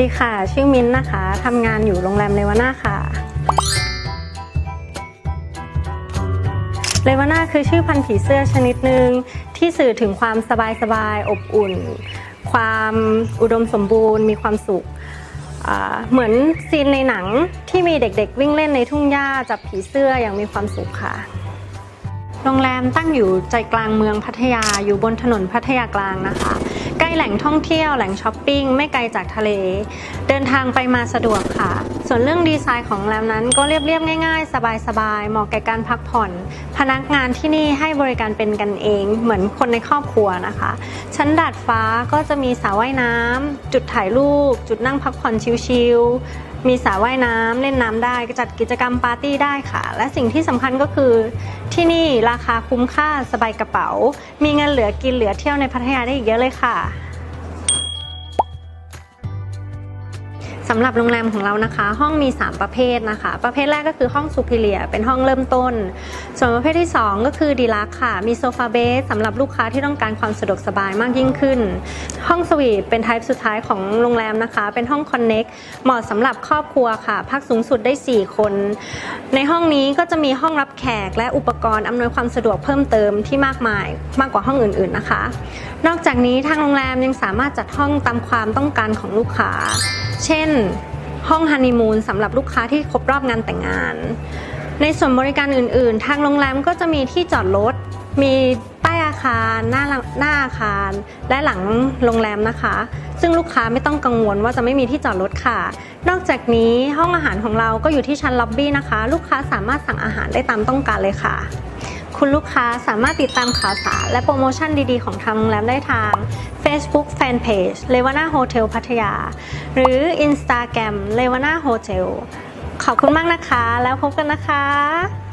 ดีค่ะ ชื่อมิ้นท์นะคะทำงานอยู่โรงแรมเลวาน่าค่ะเลวาน่าคือชื่อพันธุ์ผีเสื้อชนิดหนึ่งที่สื่อถึงความสบายสบายๆอบอุ่น ความอุดมสมบูรณ์ มีความสุขเหมือนซีนในหนังที่มีเด็กๆ วิ่งเล่นในทุ่งหญ้าจับผีเสื้ออย่างมีความสุขค่ะ โรงแรมตั้งอยู่ใจกลางเมืองพัทยาอยู่บนถนนพัทยากลางนะคะ แหล่งท่องเที่ยวแหล่งช้อปปิ้งไม่ไกลจากทะเล เดินทางไปมาสะดวกค่ะ ส่วนเรื่องดีไซน์ของโรงแรมนั้นก็เรียบๆง่าย ๆ สบายๆเหมาะแก่การพักผ่อน พนักงานที่นี่ให้บริการเป็นกันเอง เหมือนคนในครอบครัวนะคะ ชั้นดาดฟ้าก็จะมีสระว่ายน้ำจุดถ่ายรูป จุดนั่งพักผ่อนชิลๆมีสระว่ายน้ำเล่นน้ำได้จัดกิจกรรมปาร์ตี้ได้ค่ะ และสิ่งที่สำคัญก็คือที่นี่ราคาคุ้มค่าสบายกระเป๋า มีเงินเหลือกินเหลือเที่ยวในพัทยาได้อีกเยอะเลยค่ะ สำหรับโรงแรมของเรานะคะ ห้องมี 3 ประเภทนะคะ ประเภทแรกก็คือห้องซูพิเลียเป็นห้องเริ่มต้น ส่วนประเภทที่ 2 ก็คือดีลักค่ะ มีโซฟาเบสสำหรับลูกค้าที่ต้องการความสะดวกสบายมากยิ่งขึ้น ห้องสวีทเป็นไทป์สุดท้ายของโรงแรมนะคะ เป็นห้องคอนเน็กเหมาะสำหรับครอบครัวค่ะ พักสูงสุดได้ 4 คน ในห้องนี้ก็จะมีห้องรับแขกและอุปกรณ์อำนวยความสะดวกเพิ่มเติมที่มากมายมากกว่าห้องอื่นๆนะคะ นอกจากนี้ทางโรงแรมยังสามารถจัดห้องตามความต้องการของลูกค้า เช่น ห้องฮันนีมูนสำหรับลูกค้าที่ครบรอบงานแต่งงาน ในส่วนบริการอื่นๆ ทางโรงแรมก็จะมีที่จอดรถ มีใต้อาคารหน้าหน้าอาคาร และหลังโรงแรมนะคะ ซึ่งลูกค้าไม่ต้องกังวลว่าจะไม่มีที่จอดรถค่ะ นอกจากนี้ห้องอาหารของเราก็อยู่ที่ชั้นล็อบบี้นะคะ ลูกค้าสามารถสั่งอาหารได้ตามต้องการเลยค่ะ คุณลูกค้าสามารถติดตามข่าวสาร และโปรโมชั่นดีๆ ของทางโรงแรมได้ทาง Facebook Fanpage l e v a n a Hotel พัทยา หรือ Instagram l e v a n a Hotel ขอบคุณมากนะคะ แล้วพบกันนะคะ